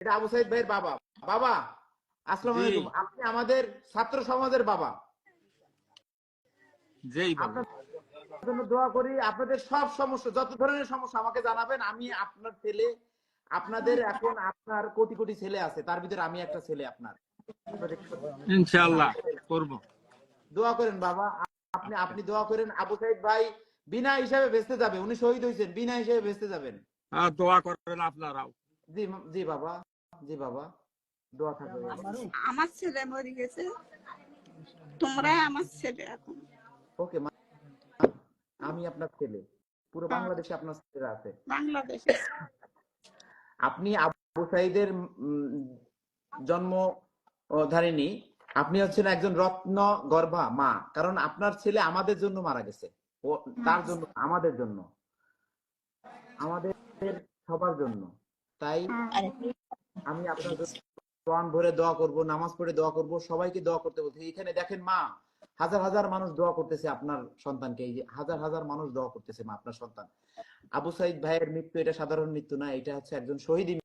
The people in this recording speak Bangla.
এটা আবু সাইদ ভাইয়ের বাবা। বাবা আসসালামু আলাইকুম। আপনি আমাদের ছাত্র সমাজের বাবা। যেই জন্য দোয়া করি আপনাদের সব সমস্যা যত ধরনের সমস্যা আমাকে জানাবেন আমি আপনার ছেলে আপনাদের এখন আপনার কোটি কোটি ছেলে আছে তার ভিতরে আমি একটা ছেলে আপনার। ইনশাআল্লাহ করব। দোয়া করেন বাবা আপনি আপনি দোয়া করেন। আবু সাইদ ভাই বিনা হিসাবে বেঁচতে যাবে উনি শহীদ হয়েছেন বিনা হিসাবে বেঁচতে যাবেন। দোয়া করবেন আপনারাও। জি জি বাবা। জি বাবা দোয়া থাকবে আমার ছেলে মরে গেছে। তোমরা আমার ছেলে এখন। ওকে আমি আপনার ছেলে। পুরো বাংলাদেশে আপনার ছেলেরা আছে। বাংলাদেশে। আপনি আবু সাইদের জন্ম ও ধারিণী। আপনি হচ্ছেন একজন রত্ন গর্ভা মা। কারণ আপনার ছেলে আমাদের জন্য মারা গেছে। ও তার জন্য আমাদের জন্য। আমাদের সবার জন্য। তাই আমি আপনার ভরে দোয়া করব, নামাজ পড়ে দোয়া করব, সবাইকে দোয়া করতে বলছি। এখানে দেখেন মা, হাজার হাজার মানুষ দোয়া করতেছে আপনার সন্তানকে। এই যে হাজার হাজার মানুষ দোয়া করতেছে মা আপনার সন্তান। আবু সাইদ ভাইয়ের মৃত্যু এটা সাধারণ মৃত্যু না, এটা হচ্ছে একজন শহীদ